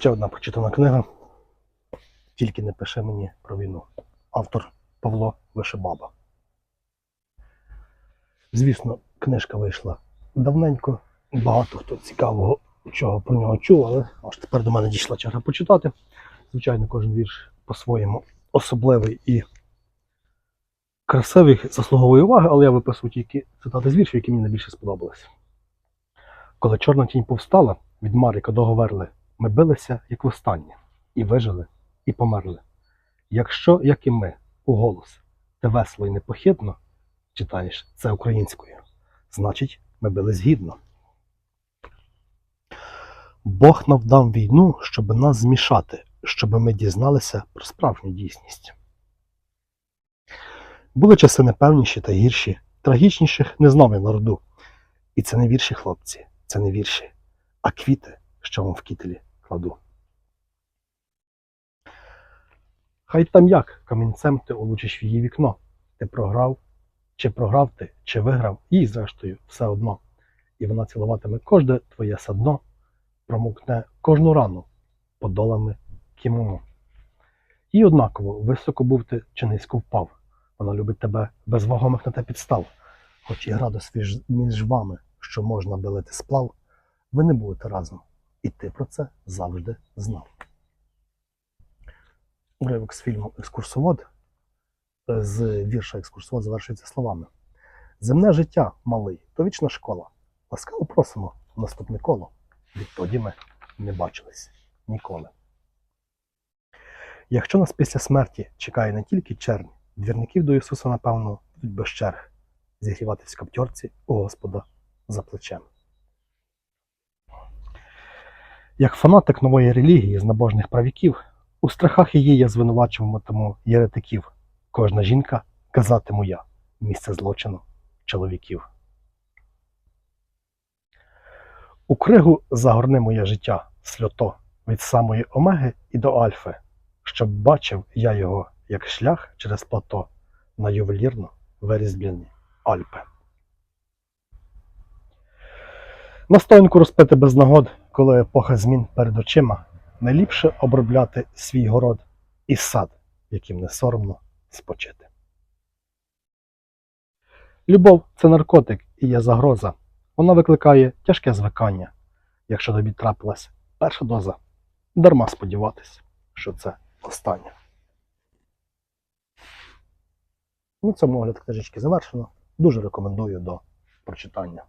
Ще одна прочитана книга. Тільки не пиши мені про війну. Автор Павло Вишебаба. Звісно, книжка вийшла давненько. Багато хто цікавого чого про нього чув, але аж тепер до мене дійшла черга почитати. Звичайно, кожен вірш по-своєму особливий і красивий, заслуговує уваги, але я виписую тільки цитати з віршів, які мені найбільше сподобалися. Коли чорна тінь повстала, від Маріка договорили, ми билися, як востаннє, і вижили, і померли. Якщо, як і ми, у голос, ти весело і непохитно читаєш це українською, значить, ми бились гідно. Бог навдав війну, щоб нас змішати, щоб ми дізналися про справжню дійсність. Були часи непевніші та гірші, трагічніших не знав я народу. І це не вірші, хлопці, це не вірші, а квіти, що вам в кітелі кладу. Хай там як камінцем ти улучиш в її вікно. Ти програв, чи програв ти, чи виграв, їй, зрештою, все одно. І вона цілуватиме кожне твоє садно, промокне кожну рану подолами кімоно. І однаково, високо був ти чи низько впав. Вона любить тебе без вагомих на те підстав. Хоч і градус між вами, що можна билити сплав, ви не будете разом. І ти про це завжди знав. Уривок з фільму Екскурсовод е, з вірша Екскурсовод завершується словами: Земне життя, малий, то вічна школа. Ласкаво просимо в наступне коло. Відтоді ми не бачились ніколи. Якщо нас після смерті чекає не тільки чернь, двірників до Ісуса, напевно, будуть без черг зігріватись в каптьорці у Господа за плечем. Як фанатик нової релігії з набожних правіків, у страхах її я звинувачуватиму єретиків. Кожна жінка казатиму я місце злочину чоловіків. У кригу загорни моє життя сльото від самої омеги і до альфи, щоб бачив я його як шлях через плато на ювелірно вирізблені Альпи. Настоянку розпити без нагод, коли епоха змін перед очима, найліпше обробляти свій город і сад, яким не соромно спочити. Любов це наркотик і є загроза. Вона викликає тяжке звикання. Якщо тобі трапилась перша доза, дарма сподіватись, що це остання. На цьому огляд книжечки завершено. Дуже рекомендую до прочитання.